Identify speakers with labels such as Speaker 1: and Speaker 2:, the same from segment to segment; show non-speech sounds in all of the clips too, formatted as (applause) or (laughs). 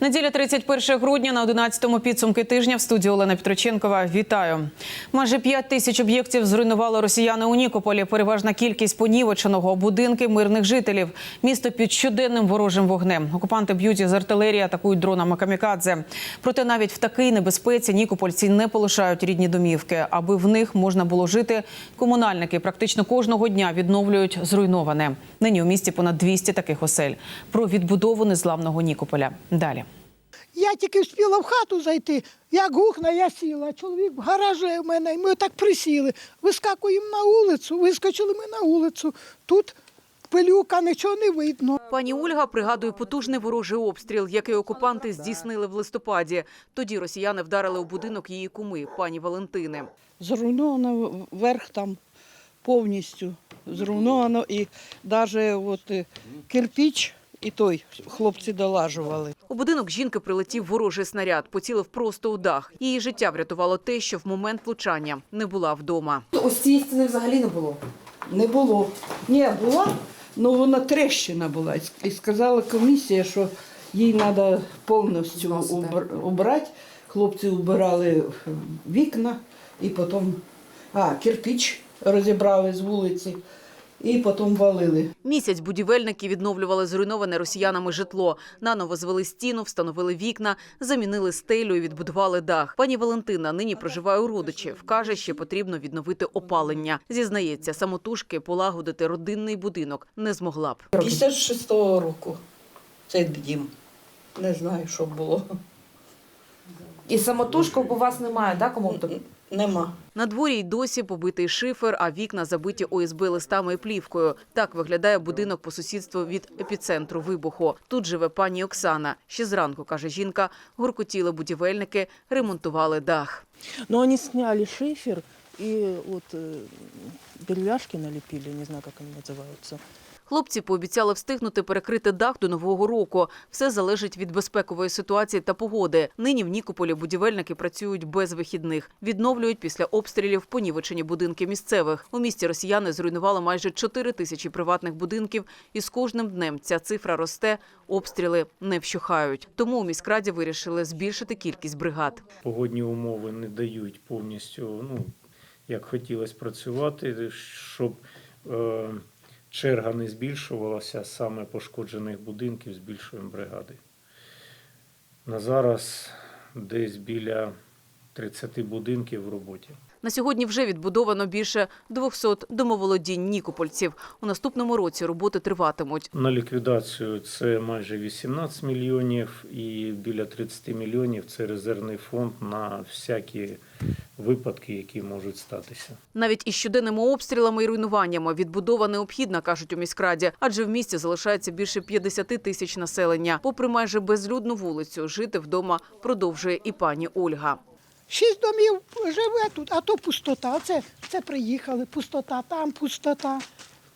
Speaker 1: Неділя 31 грудня на 11-му підсумки тижня в студії Олена Петроченкова. Вітаю. Майже 5 тисяч об'єктів зруйнували росіяни у Нікополі. Переважна кількість понівеченого будинки мирних жителів. Місто під щоденним ворожим вогнем. Окупанти б'ють із артилерії, атакують дронами камікадзе. Проте навіть в такій небезпеці нікопольці не полишають рідні домівки, аби в них можна було жити. Комунальники практично кожного дня відновлюють зруйноване. Нині у місті понад 200 таких осель. Про відбудову незламного Нікополя. Далі.
Speaker 2: Я тільки встигла в хату зайти, як гухна, я сіла. Чоловік в гаражі в мене, і ми так присіли. Вискакуємо на вулицю, вискочили ми на вулицю. Тут пилюка, нічого не видно.
Speaker 1: Пані Ольга пригадує потужний ворожий обстріл, який окупанти здійснили в листопаді. Тоді росіяни вдарили у будинок її куми, пані Валентини.
Speaker 3: Зруйновано верх там повністю. Зруйновано і навіть от е, кирпіч і той хлопці долажували.
Speaker 1: У будинок жінки прилетів ворожий снаряд, поцілив просто у дах. Її життя врятувало те, що в момент влучання не була вдома.
Speaker 4: Ось цієї стіни взагалі не було.
Speaker 3: Не було. Ні, була, але вона трещина була. І сказала комісія, що їй треба повністю убр- Хлопці убирали вікна і потім а, кирпіч розібрали з вулиці і потім валили.
Speaker 1: Місяць будівельники відновлювали зруйноване росіянами житло. Наново звели стіну, встановили вікна, замінили стелю і відбудували дах. Пані Валентина нині проживає у родичів. Каже, ще потрібно відновити опалення. Зізнається, самотужки полагодити родинний будинок не змогла б.
Speaker 3: 56-го року цей дім. Не знаю, що було.
Speaker 4: І самотужків у вас немає, да, кому тобі?
Speaker 3: Нема.
Speaker 1: На дворі й досі побитий шифер, а вікна забиті ОСБ листами і плівкою. Так виглядає будинок по сусідству від епіцентру вибуху. Тут живе пані Оксана. Ще зранку, каже жінка, гуркотіли будівельники, ремонтували дах.
Speaker 5: Но они сняли шифер и вот э, деревяшки налепили, не знаю, как они называются.
Speaker 1: Хлопці пообіцяли встигнути перекрити дах до нового року. Все залежить від безпекової ситуації та погоди. Нині в Нікополі будівельники працюють без вихідних. Відновлюють після обстрілів понівечені будинки місцевих. У місті росіяни зруйнували майже 4 тисячі приватних будинків, і з кожним днем ця цифра росте. Обстріли не вщухають. Тому у міськраді вирішили збільшити кількість бригад.
Speaker 6: погодні умови не дають повністю, ну, як хотілося працювати, щоб е, черга не збільшувалася, саме пошкоджених будинків збільшуємо бригади. На зараз десь біля 30 будинків в роботі.
Speaker 1: На сьогодні вже відбудовано більше 200 домоволодінь нікопольців. У наступному році роботи триватимуть.
Speaker 6: На ліквідацію це майже 18 мільйонів і біля 30 мільйонів це резервний фонд на всякі випадки, які можуть статися.
Speaker 1: Навіть із щоденними обстрілами і руйнуваннями відбудова необхідна, кажуть у міськраді, адже в місті залишається більше 50 тисяч населення. Попри майже безлюдну вулицю, жити вдома продовжує і пані Ольга.
Speaker 2: Шість домів живе тут, а то пустота. Оце це приїхали, пустота, там пустота,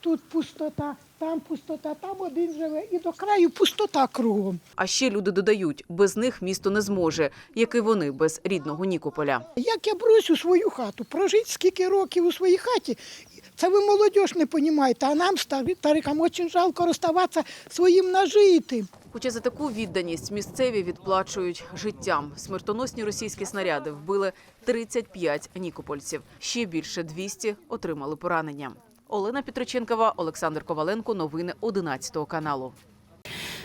Speaker 2: тут пустота, там пустота, там один живе. І до краю пустота кругом.
Speaker 1: А ще люди додають, без них місто не зможе, як і вони без рідного Нікополя.
Speaker 2: Як я брусь у свою хату, прожить скільки років у своїй хаті, це ви молодь не розумієте, а нам, старикам, дуже жалко розставатися своїм нажитим.
Speaker 1: Хоча за таку відданість місцеві відплачують життям. Смертоносні російські снаряди вбили 35 нікопольців. Ще більше 200 отримали поранення. Олена Петроченкова, Олександр Коваленко. Новини 11 каналу.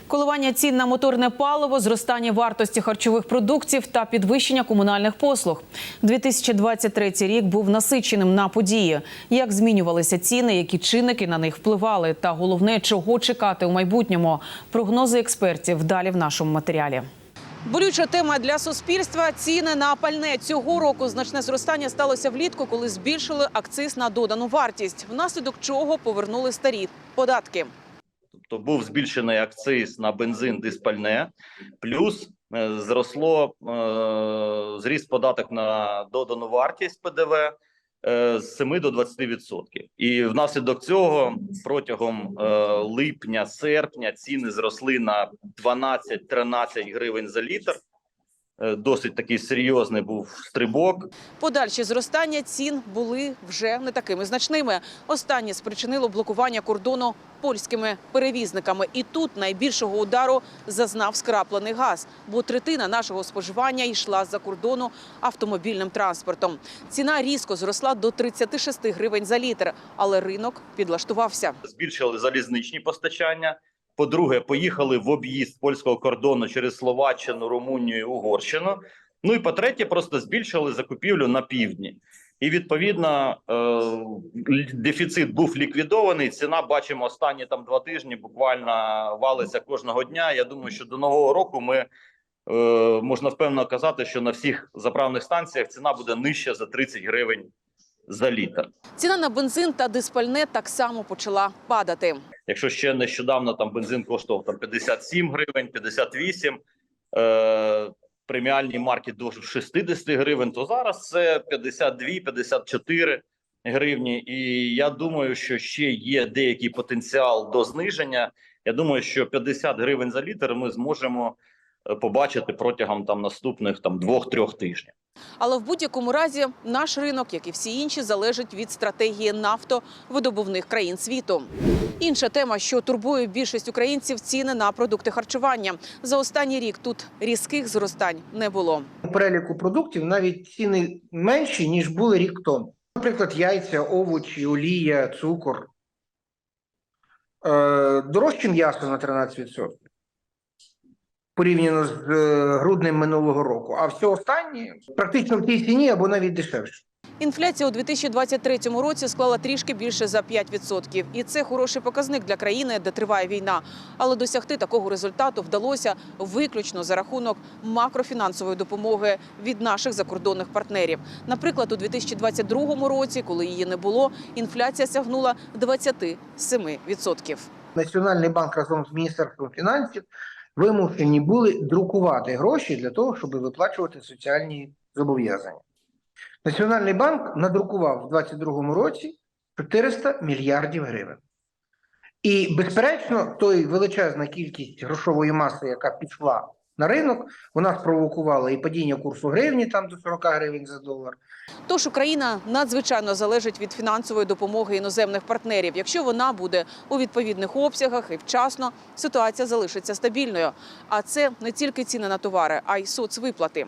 Speaker 1: Коливання цін на моторне паливо, зростання вартості харчових продуктів та підвищення комунальних послуг. 2023 рік був насиченим на події. Як змінювалися ціни, які чинники на них впливали, та головне, чого чекати у майбутньому. Прогнози експертів далі в нашому матеріалі. Болюча тема для суспільства ціни на пальне цього року. Значне зростання сталося влітку, коли збільшили акциз на додану вартість, внаслідок чого повернули старі податки.
Speaker 7: Тобто був збільшений акциз на бензин, диспальне, плюс е, зросло е, зріс податок на додану вартість ПДВ е, з 7 до 20%. І внаслідок цього протягом е, липня, серпня ціни зросли на 12-13 гривень за літр. Е, досить такий серйозний був стрибок.
Speaker 1: Подальші зростання цін були вже не такими значними. Останнє спричинило блокування кордону польськими перевізниками. І тут найбільшого удару зазнав скраплений газ, бо третина нашого споживання йшла за кордону автомобільним транспортом. Ціна різко зросла до 36 гривень за літр, але ринок підлаштувався.
Speaker 7: збільшили залізничні постачання. По-друге, поїхали в об'їзд польського кордону через Словаччину, Румунію, Угорщину. Ну і по-третє, просто збільшили закупівлю на півдні. І відповідно е, дефіцит був ліквідований. Ціна бачимо останні там два тижні. Буквально валиться кожного дня. Я думаю, що до нового року ми е, можна впевнено казати, що на всіх заправних станціях ціна буде нижча за 30 гривень за літр.
Speaker 1: Ціна на бензин та диспальне так само почала падати.
Speaker 7: Якщо ще нещодавно там бензин коштував там 57 гривень, 58, е, преміальні марки до 60 гривень, то зараз це 52-54 гривні. І я думаю, що ще є деякий потенціал до зниження. Я думаю, що 50 гривень за літр ми зможемо е, побачити протягом там наступних там двох-трьох тижнів.
Speaker 1: Але в будь-якому разі наш ринок, як і всі інші, залежить від стратегії нафтовидобувних країн світу. Інша тема, що турбує більшість українців, ціни на продукти харчування. За останній рік тут різких зростань не було.
Speaker 8: У переліку продуктів навіть ціни менші, ніж були рік тому. Наприклад, яйця, овочі, олія, цукор. Е, дорожче м'ясо на 13%. Порівняно з е, груднем минулого року. А все останнє практично в тій ціні або навіть дешевше.
Speaker 1: Інфляція у 2023 році склала трішки більше за 5%. І це хороший показник для країни, де триває війна. Але досягти такого результату вдалося виключно за рахунок макрофінансової допомоги від наших закордонних партнерів. Наприклад, у 2022 році, коли її не було, інфляція сягнула 27%.
Speaker 8: Національний банк разом з Міністерством фінансів вимушені були друкувати гроші для того, щоб виплачувати соціальні зобов'язання. Національний банк надрукував у 2022 році 400 мільярдів гривень. І, безперечно, той величезна кількість грошової маси, яка пішла на ринок, вона спровокувала і падіння курсу гривні там до 40 гривень за долар,
Speaker 1: Тож Україна надзвичайно залежить від фінансової допомоги іноземних партнерів. Якщо вона буде у відповідних обсягах і вчасно, ситуація залишиться стабільною. А це не тільки ціни на товари, а й соцвиплати.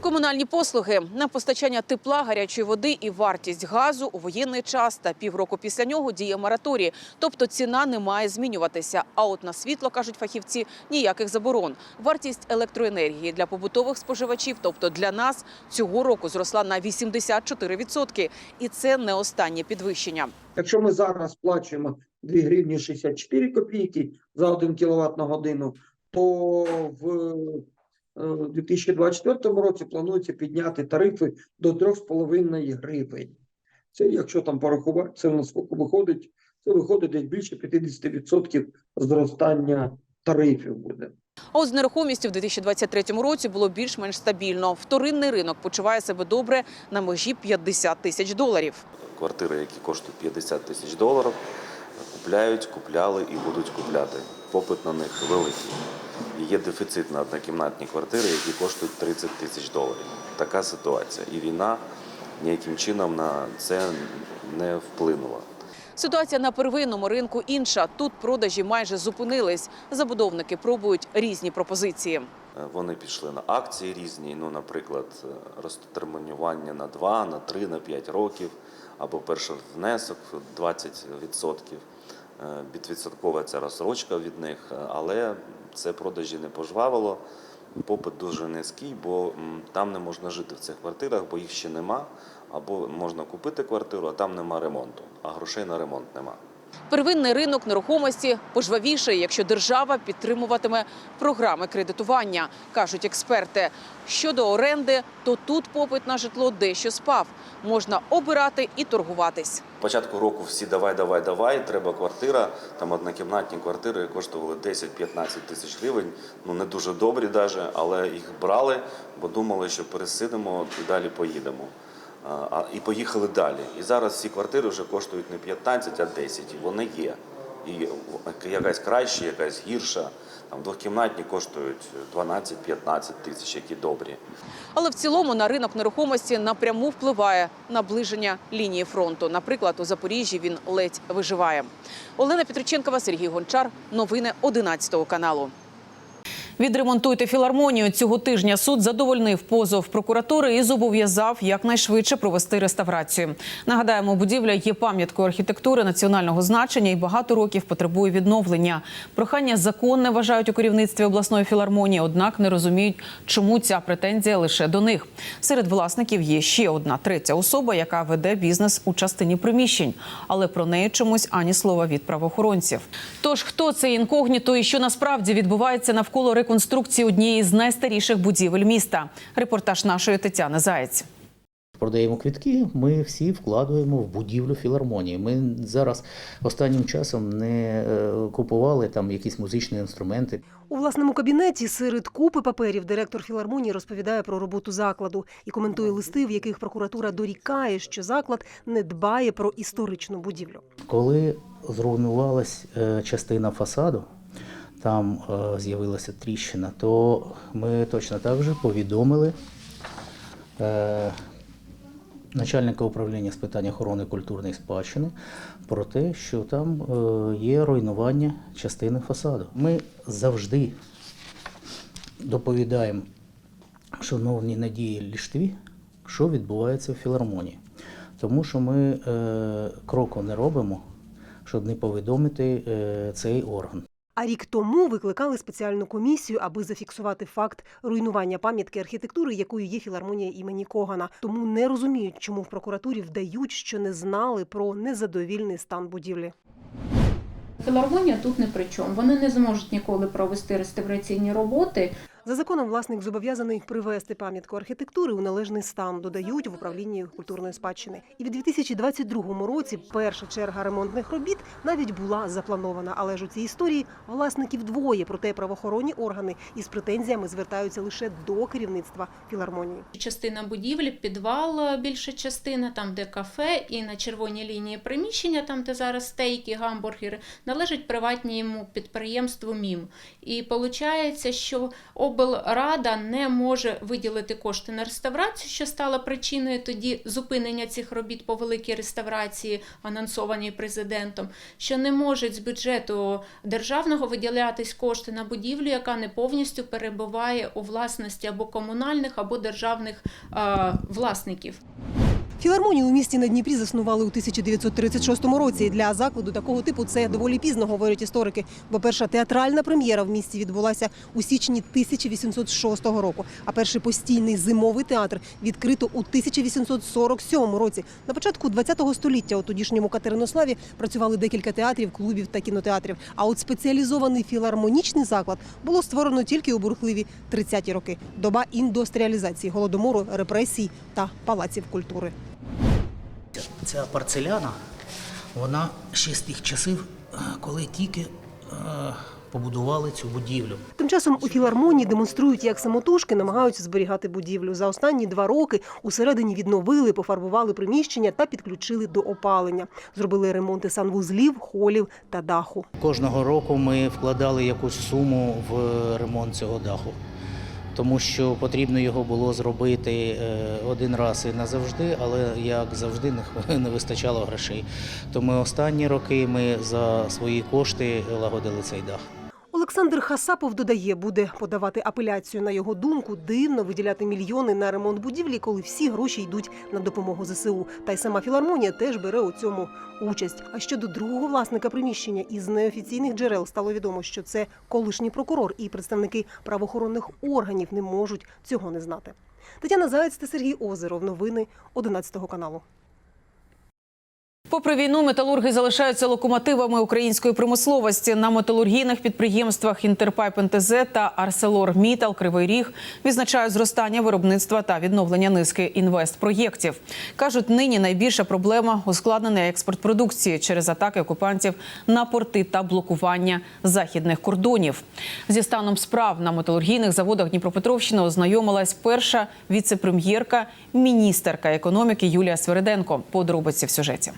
Speaker 1: Комунальні послуги на постачання тепла, гарячої води і вартість газу у воєнний час та півроку після нього діє мораторій. Тобто ціна не має змінюватися. А от на світло кажуть фахівці ніяких заборон. Вартість електроенергії для побутових споживачів, тобто для нас, цього року зросла на 84%. І це не останнє підвищення.
Speaker 9: Якщо ми зараз сплачуємо 2 гривні 64 копійки за 1 кВт на годину, то в е, 2024 році планується підняти тарифи до 3,5 гривень. Це якщо там порахувати, це на скільки виходить? Це виходить десь більше 50% зростання тарифів буде.
Speaker 1: А от з нерухомістю в 2023 році було більш-менш стабільно. Вторинний ринок почуває себе добре на межі 50 тисяч доларів.
Speaker 10: квартири, які коштують 50 тисяч доларів, купляють, купляли і будуть купляти. Попит на них великий. Є дефіцит на однокімнатні квартири, які коштують 30 тисяч доларів. Така ситуація. І війна ніяким чином на це не вплинула.
Speaker 1: Ситуація на первинному ринку інша. Тут продажі майже зупинились. Забудовники пробують різні пропозиції.
Speaker 10: Е, Вони пішли на акції різні, ну, наприклад, е, розтермінування на 2, на 3, на 5 років, або перший внесок 20%. Е, Відвідсоткова ця розсрочка від них, але це продажі не пожвавило. Попит дуже низький, бо там не можна жити в цих квартирах, бо їх ще нема. Або можна купити квартиру, а там нема ремонту, а грошей на ремонт нема.
Speaker 1: Первинний ринок нерухомості пожвавіше, якщо держава підтримуватиме програми кредитування, кажуть експерти. Щодо оренди, то тут попит на житло дещо спав. Можна обирати і торгуватись.
Speaker 10: Початку року всі давай, давай, давай, треба квартира. Там однокімнатні квартири коштували 10-15 тисяч гривень. Ну не дуже добрі, даже, але їх брали, бо думали, що пересидимо і далі поїдемо. І поїхали далі. І зараз ці квартири вже коштують не 15, а 10. І вони є. І якась краща, якась гірша. Там двохкімнатні коштують 12-15 тисяч, які добрі.
Speaker 1: Але в цілому на ринок нерухомості напряму впливає наближення лінії фронту. Наприклад, у Запоріжжі він ледь виживає. Олена Петриченкова, Сергій Гончар. Новини 11 каналу. Відремонтуйте філармонію. Цього тижня суд задовольнив позов прокуратури і зобов'язав якнайшвидше провести реставрацію. Нагадаємо, будівля є пам'яткою архітектури національного значення і багато років потребує відновлення. Прохання законне вважають у керівництві обласної філармонії, однак не розуміють, чому ця претензія лише до них. Серед власників є ще одна третя особа, яка веде бізнес у частині приміщень, але про неї чомусь ані слова від правоохоронців. Тож хто це інкогніто і що насправді відбувається навколо реконструкції однієї з найстаріших будівель міста? Репортаж нашої Тетяни Заєць.
Speaker 11: Продаємо квитки, ми всі вкладуємо в будівлю філармонії. Ми зараз останнім часом не е, купували там якісь музичні інструменти.
Speaker 12: У власному кабінеті серед купи паперів директор філармонії розповідає про роботу закладу і коментує листи, в яких прокуратура дорікає, що заклад не дбає про історичну будівлю.
Speaker 11: Коли зруйнувалась е, частина фасаду, там е, з'явилася тріщина, то ми точно так же повідомили е, начальника управління з питань охорони культурної спадщини про те, що там е, є руйнування частини фасаду. Ми завжди доповідаємо шановній Надії Ліштві, що відбувається в філармонії. Тому що ми е, кроку не робимо, щоб не повідомити е, цей орган.
Speaker 12: А рік тому викликали спеціальну комісію, аби зафіксувати факт руйнування пам'ятки архітектури, якою є філармонія імені Когана. Тому не розуміють, чому в прокуратурі вдають, що не знали про незадовільний стан будівлі.
Speaker 13: Філармонія тут не при чому. Вони не зможуть ніколи провести реставраційні роботи.
Speaker 12: За законом власник зобов'язаний привести пам'ятку архітектури у належний стан, додають в управлінні культурної спадщини. І в 2022 році перша черга ремонтних робіт навіть була запланована. Але ж у цій історії власників двоє. Проте правоохоронні органи із претензіями звертаються лише до керівництва філармонії.
Speaker 13: Частина будівлі, підвал, більша частина, там де кафе, і на червоній лінії приміщення, там де зараз стейки, гамбургери, належить приватному підприємству МІМ. І виходить, що облрада не може виділити кошти на реставрацію, що стало причиною тоді зупинення цих робіт по великій реставрації, анонсованій президентом, що не можуть з бюджету державного виділятись кошти на будівлю, яка не повністю перебуває у власності або комунальних, або державних власників.
Speaker 12: Філармонію у місті на Дніпрі заснували у 1936 році. Для закладу такого типу це доволі пізно, говорять історики. Бо перша театральна прем'єра в місті відбулася у січні 1806 року. А перший постійний зимовий театр відкрито у 1847 році. На початку ХХ століття у тодішньому Катеринославі працювали декілька театрів, клубів та кінотеатрів. А от спеціалізований філармонічний заклад було створено тільки у бурхливі 30-ті роки. Доба індустріалізації, голодомору, репресій та палаців культури.
Speaker 11: Ця порцеляна, вона ще з тих часів, е, коли тільки е, побудували цю будівлю.
Speaker 12: Тим часом у філармонії демонструють, як самотужки намагаються зберігати будівлю. За останні два роки усередині відновили, пофарбували приміщення та підключили до опалення. Зробили ремонти санвузлів, холів та даху.
Speaker 11: Кожного року ми вкладали якусь суму в ремонт цього даху, тому що потрібно його було зробити е, один раз і назавжди, але як завжди не- (laughs) не вистачало грошей. Тому останні роки ми за свої кошти лагодили цей дах.
Speaker 12: Олександр Хасапов додає, буде подавати апеляцію. На його думку, дивно виділяти мільйони на ремонт будівлі, коли всі гроші йдуть на допомогу ЗСУ. Та й сама філармонія теж бере у цьому участь. А щодо другого власника приміщення із неофіційних джерел стало відомо, що це колишній прокурор і представники правоохоронних органів не можуть цього не знати. Тетяна Заєць та Сергій Озеров. Новини 11 каналу.
Speaker 1: Попри війну, металурги залишаються локомотивами української промисловості на металургійних підприємствах Інтерпайп НТЗ та Арселор Мітал Кривий Ріг відзначають зростання виробництва та відновлення низки інвестпроєктів. кажуть, нині найбільша проблема ускладнений експорт продукції через атаки окупантів на порти та блокування західних кордонів. Зі станом справ на металургійних заводах Дніпропетровщини ознайомилась перша віце-прем'єрка, міністерка економіки Юлія Свериденко. Подробиці в сюжеті.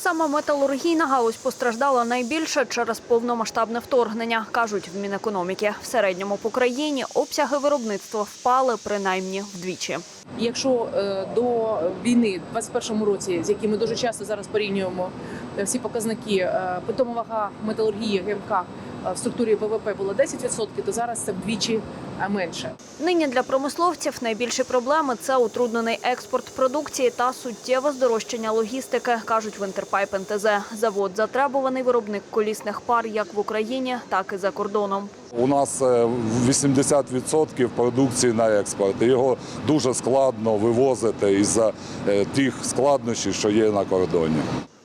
Speaker 14: Саме металургійна галузь постраждала найбільше через повномасштабне вторгнення, кажуть в Мінекономіки. В середньому по країні обсяги виробництва впали принаймні вдвічі.
Speaker 5: Якщо е, до війни, в 21-му році, з якими дуже часто зараз порівнюємо е, всі показники, е, питома вага металургії ГМК в структурі ВВП було 10%, то зараз це вдвічі е, менше.
Speaker 14: Нині для промисловців найбільші проблеми це утруднений експорт продукції та суттєве здорожчання логістики, кажуть в Інтерпайп НТЗ. Завод затребуваний виробник колісних пар як в Україні, так і за кордоном.
Speaker 15: У нас е, 80% продукції на експорт. і Його дуже складно вивозити із-за е, тих складнощів, що є на кордоні.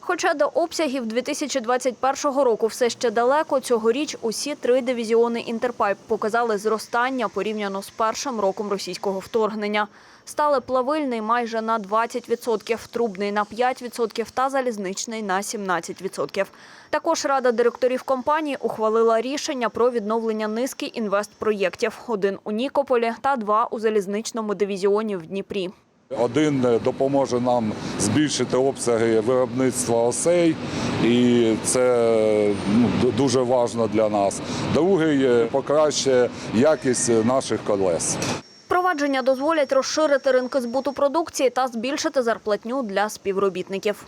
Speaker 14: Хоча до обсягів 2021 року все ще далеко, цьогоріч усі три дивізіони Інтерпайп показали зростання порівняно з першим роком російського вторгнення. Стали плавильний майже на 20%, трубний на 5% та залізничний на 17%. Також Рада директорів компанії ухвалила рішення про відновлення низки інвестпроєктів. Один у Нікополі та два у залізничному дивізіоні в Дніпрі.
Speaker 15: Один е, допоможе нам збільшити обсяги виробництва осей, і це ну, дуже важливо для нас. Другий е, покращує якість наших колес.
Speaker 14: Впровадження дозволять розширити ринки збуту продукції та збільшити зарплатню для співробітників.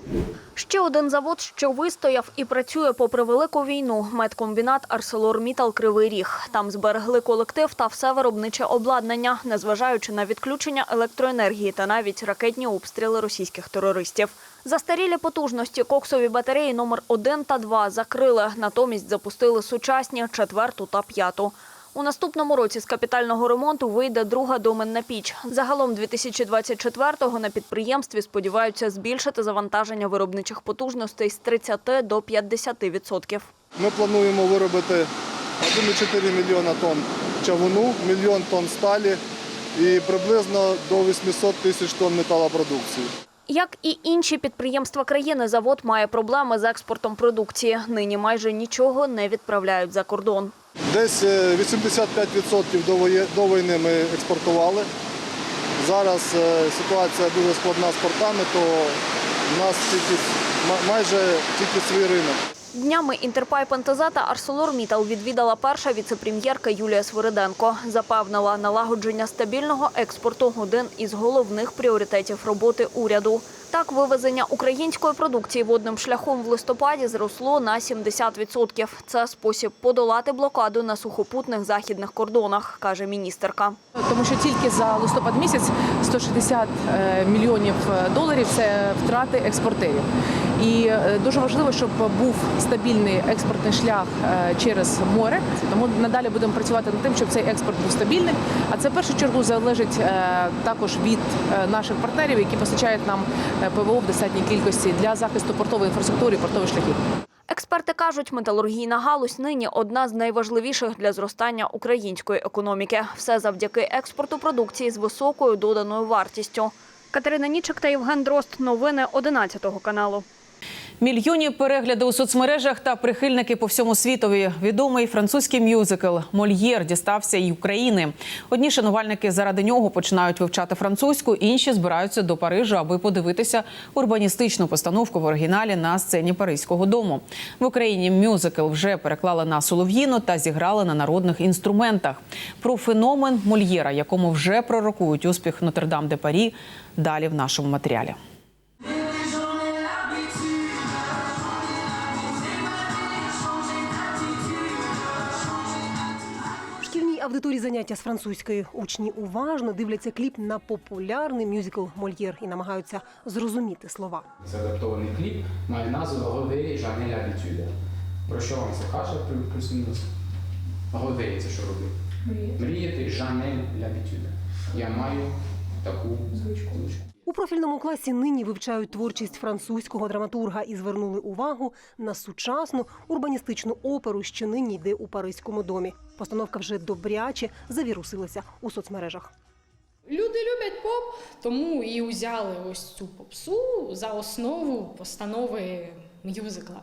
Speaker 14: Ще один завод, що вистояв і працює попри велику війну – медкомбінат «Арселормітал Кривий Ріг». Там зберегли колектив та все виробниче обладнання, незважаючи на відключення електроенергії та навіть ракетні обстріли російських терористів. Застарілі потужності коксові батареї номер 1 та 2 закрили, натомість запустили сучасні четверту та п'яту. У наступному році з капітального ремонту вийде друга доменна піч. Загалом 2024-го на підприємстві сподіваються збільшити завантаження виробничих потужностей з 30 до 50%. відсотків.
Speaker 16: Ми плануємо виробити 1,4 мільйона тонн чавуну, мільйон тонн сталі і приблизно до 800 тисяч тонн металопродукції.
Speaker 14: Як і інші підприємства країни, завод має проблеми з експортом продукції. Нині майже нічого не відправляють за кордон.
Speaker 16: Десь е, 85% до воє- війни ми експортували. Зараз е, ситуація дуже складна з портами, то в нас тільки, майже тільки свій ринок.
Speaker 14: Днями Інтерпайп НТЗ та ArcelorMittal відвідала перша віцепрем'єрка Юлія Свириденко. Запевнила, налагодження стабільного експорту – один із головних пріоритетів роботи уряду. Так, вивезення української продукції водним шляхом в листопаді зросло на 70%. Це спосіб подолати блокаду на сухопутних західних кордонах, каже міністерка.
Speaker 5: Тому що тільки за листопад місяць 160 е, мільйонів е, доларів це втрати експортерів. І е, дуже важливо, щоб був стабільний експортний шлях е, через море. Тому надалі будемо працювати над тим, щоб цей експорт був стабільний. А це в першу чергу залежить е, також від наших партнерів, які постачають нам ПВО в достатній кількості для захисту портової інфраструктури і портових шляхів.
Speaker 14: Експерти кажуть, металургійна галузь нині одна з найважливіших для зростання української економіки. Все завдяки експорту продукції з високою доданою вартістю. Катерина Нічик та Євген Дрозд. Новини 11 каналу.
Speaker 1: Мільйонні перегляди у соцмережах та прихильники по всьому світові. Відомий французький мюзикл Мольєр дістався й України. Одні шанувальники заради нього починають вивчати французьку, інші збираються до Парижа, аби подивитися урбаністичну постановку в оригіналі на сцені Паризького дому. В Україні мюзикл вже переклали на солов'їну та зіграли на народних інструментах. Про феномен Мольєра, якому вже пророкують успіх Нотр-Дам де Парі, далі в нашому матеріалі.
Speaker 12: Аудиторії заняття з французької учні уважно дивляться кліп на популярний мюзикл Мольєр і намагаються зрозуміти слова.
Speaker 17: Задаптований кліп має назву Говері Жанеля Абітюде. Про що вам це каже плю- плюс-мінус? Говері це що робить? Мріяти Жанель Лябітюде. Я маю таку звичку.
Speaker 12: У профільному класі нині вивчають творчість французького драматурга і звернули увагу на сучасну урбаністичну оперу, що нині йде у Паризькому домі. Постановка вже добряче завірусилася у соцмережах.
Speaker 18: Люди люблять поп, тому і узяли ось цю попсу за основу постанови мюзикла.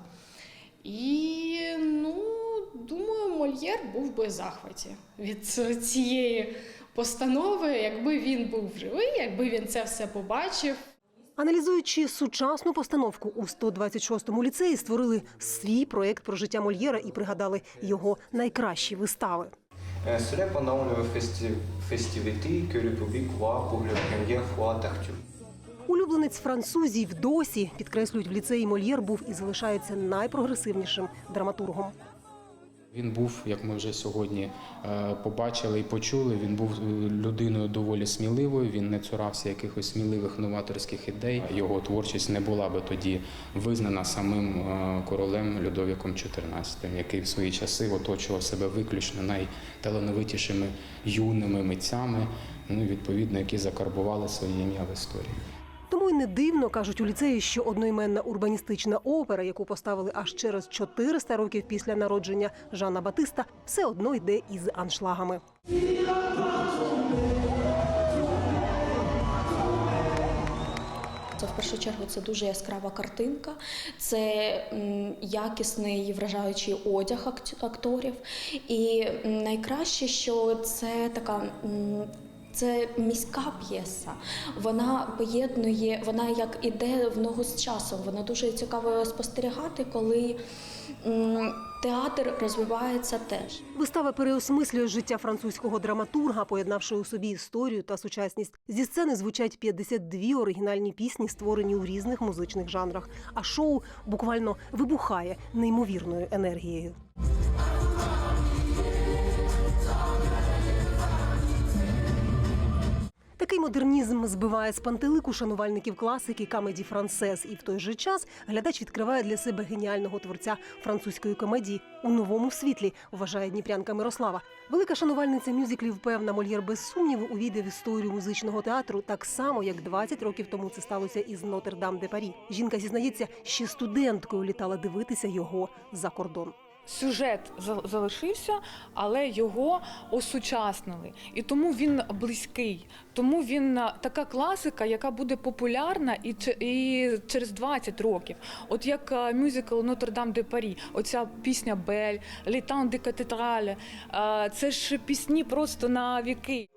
Speaker 18: І ну, думаю, Мольєр був би в захваті від цієї постанови, якби він був живий, якби він це все побачив.
Speaker 12: Аналізуючи сучасну постановку у 126-му ліцеї, створили свій проект про життя Мольєра і пригадали його найкращі вистави.
Speaker 19: Cela pendant le festi- festivité que le public voit pour la première fois d'Arthur.
Speaker 12: Улюбленець французів досі підкреслюють в ліцеї Мольєр був і залишається найпрогресивнішим драматургом.
Speaker 17: Він був, як ми вже сьогодні е, побачили і почули, він був е, людиною доволі сміливою. Він не цурався якихось сміливих новаторських ідей. Його творчість не була би тоді визнана самим е, королем Людовіком XIV, який в свої часи оточував себе виключно найталановитішими юними митцями, ну відповідно, які закарбували своє ім'я в історії.
Speaker 12: Тому й не дивно кажуть у ліцеї, що одноіменна урбаністична опера, яку поставили аж через 400 років після народження Жана Батиста, все одно йде із аншлагами.
Speaker 20: Це в першу чергу це дуже яскрава картинка, це якісний і вражаючий одяг акторів. І найкраще, що це така. Це міська п'єса. Вона поєднує, вона як іде в ногу з часом. Вона дуже цікаво спостерігати, коли театр розвивається теж.
Speaker 12: Вистава переосмислює життя французького драматурга, поєднавши у собі історію та сучасність. Зі сцени звучать 52 оригінальні пісні, створені у різних музичних жанрах. А шоу буквально вибухає неймовірною енергією. Такий модернізм збиває з пантелику шанувальників класики камеді францез, і в той же час глядач відкриває для себе геніального творця французької комедії у новому світлі, вважає дніпрянка Мирослава. Велика шанувальниця мюзиклів певна Мольєр без сумніву увійде в історію музичного театру так само, як 20 років тому це сталося із Нотр-Дам де Парі. Жінка зізнається, ще студенткою літала дивитися його за кордон.
Speaker 5: Сюжет залишився, але його осучаснили. І тому він близький. Тому він така класика, яка буде популярна і, і через 20 років. От як мюзикл Нотр-Дам де Парі, оця пісня Бель, Літан де Катедрале. Це ж пісні просто на віки.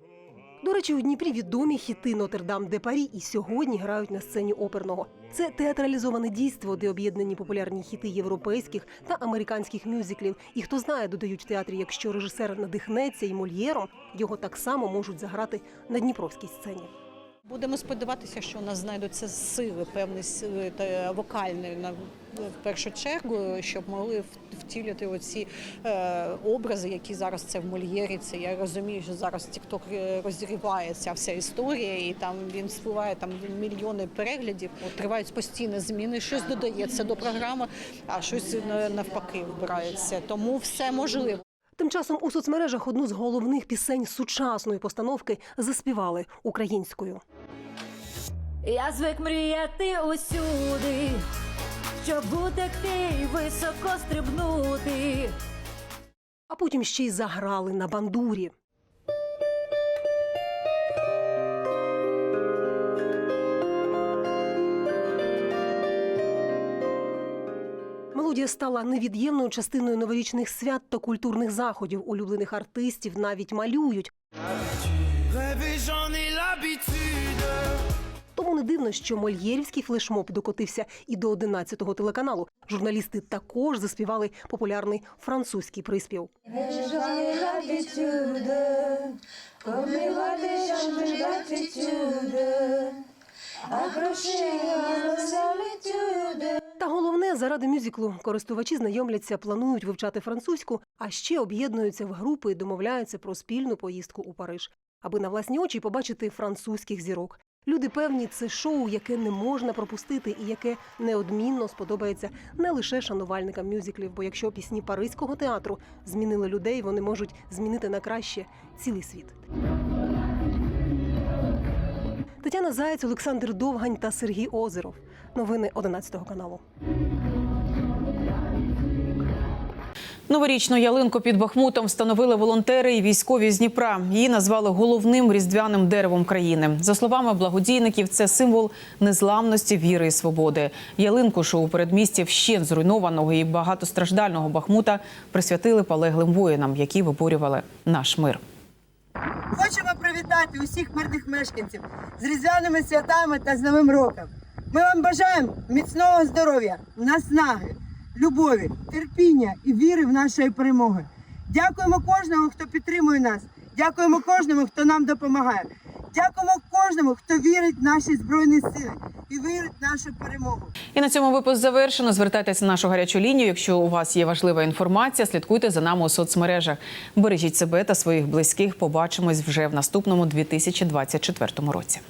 Speaker 12: До речі, у Дніпрі відомі хіти Нотр-Дам де Парі і сьогодні грають на сцені оперного. Це театралізоване дійство, де об'єднані популярні хіти європейських та американських мюзиклів. І хто знає, додають в театрі, якщо режисер надихнеться і мольєром, його так само можуть заграти на дніпровській сцені.
Speaker 21: Будемо сподіватися, що у нас знайдуться сили, певні сили та вокальні на в першу чергу, щоб могли втілити оці е, образи, які зараз це в Мольєрі. Це я розумію, що зараз TikTok е, розриває ця вся історія, і там він спливає там мільйони переглядів. Тривають постійні зміни. Щось додається до програми, а щось е, навпаки вбирається. Тому все можливо.
Speaker 12: Тим часом у соцмережах одну з головних пісень сучасної постановки заспівали українською.
Speaker 22: Я звик мріяти усюди, щоб утекти високо стрибнути.
Speaker 12: А потім ще й заграли на бандурі. Мелодія стала невід'ємною частиною новорічних свят та культурних заходів. Улюблених артистів навіть малюють. Тому не дивно, що мольєрівський флешмоб докотився і до 11-го телеканалу. Журналісти також заспівали популярний французький приспів.
Speaker 22: J'en ai
Speaker 12: Та головне, заради мюзиклу користувачі знайомляться, планують вивчати французьку, а ще об'єднуються в групи і домовляються про спільну поїздку у Париж, аби на власні очі побачити французьких зірок. Люди певні, це шоу, яке не можна пропустити, і яке неодмінно сподобається не лише шанувальникам мюзиклів, бо якщо пісні паризького театру змінили людей, вони можуть змінити на краще цілий світ. Тетяна Заєць, Олександр Довгань та Сергій Озеров. Новини 11 каналу.
Speaker 1: Новорічну ялинку під Бахмутом встановили волонтери і військові з Дніпра. Її назвали головним різдвяним деревом країни. За словами благодійників, це символ незламності, віри і свободи. Ялинку, що у передмісті вщент зруйнованого і багатостраждального Бахмута, присвятили полеглим воїнам, які виборювали наш мир.
Speaker 23: Хочемо привітати усіх мирних мешканців з різдвяними святами та з Новим роком.
Speaker 24: Ми вам бажаємо міцного здоров'я, наснаги, любові, терпіння і віри в нашої перемоги. Дякуємо кожному, хто підтримує нас. Дякуємо кожному, хто нам допомагає. Дякуємо кожному, хто вірить в наші збройні сили і вірить в нашу перемогу.
Speaker 1: І на цьому випуск завершено. Звертайтеся на нашу гарячу лінію. Якщо у вас є важлива інформація, слідкуйте за нами у соцмережах. Бережіть себе та своїх близьких. Побачимось вже в наступному 2024 році.